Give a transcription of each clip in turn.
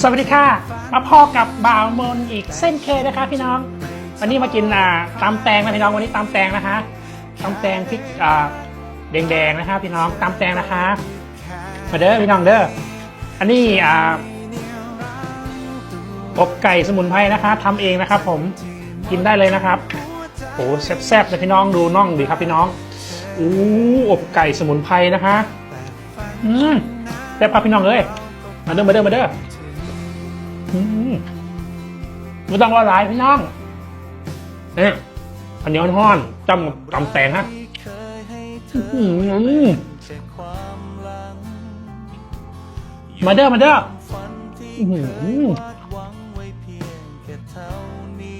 สวัสดีค่ะ มาพอกับบ่าวมนอีกเส้นเคนะคะพี่น้อง วันนี้มากินอ่าตำแตงนะพี่น้องวันนี้ตำแตงนะคะตำแตงพริกอ่าแดงๆนะคะพี่น้องตำแตงนะคะมาเด้อพี่น้องเด้ออันนี้อ่าอบไก่สมุนไพรนะคะทำเองนะครับ ผมกินได้เลยนะครับโอ้แซ่บๆเลยพี่น้องดูน่องดีครับพี่น้องอู้อบไก่สมุนไพรนะคะอืมแซ่บครับพี่น้องเอ้ยมาเด้อมาเด้อมาเด้อ ไม่ต้องว่าหลายพี่น้องเนี่ยอันนี้ห้อนจำกำแตงฮะมาเด้อมาเด้ออื้อหือ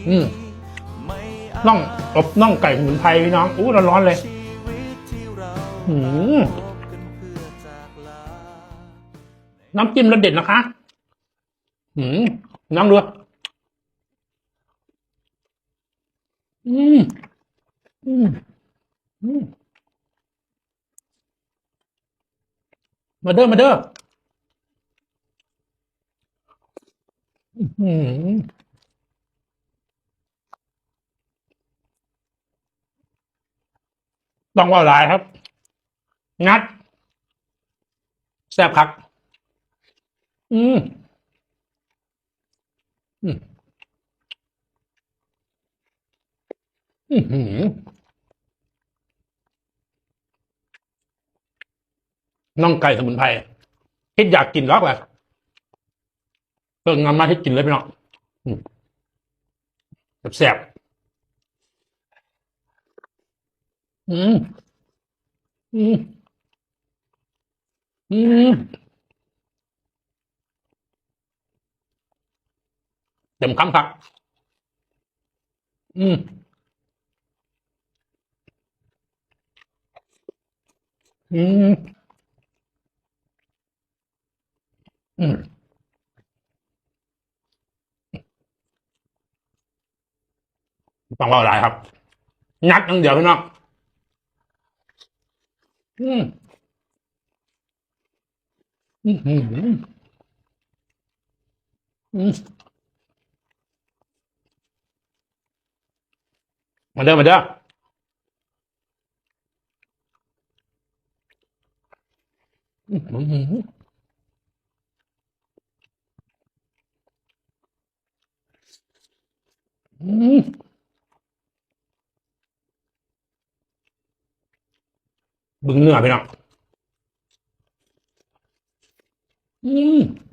อืมน่องอบน่องไก่สมุนไพรพี่น้องอู้ร้อนๆเลยอืมน้ำจิ้มรสเด็ดนะคะ อืมน้องดูอืมอืมอืมมาเด้อมาเด้ออืมต้องว่าหลายครับ งัด แซ่บคัก อืม อืมอื้อหือน่องไก่สมุนไพรคิดอยากกินแล้วแหละเพิ่งนำมาให้กินเลยพี่น้องอืมแซ่บอืมอืมอืม เต็มคำครับ อืมอืมอืมต้องว่าอะไรครับงัดอย่งเดียวพี่น้องอืมอืมอืมอืม มาเด้อมาเด้ออืมบึงเนื้อไปเนาะอืม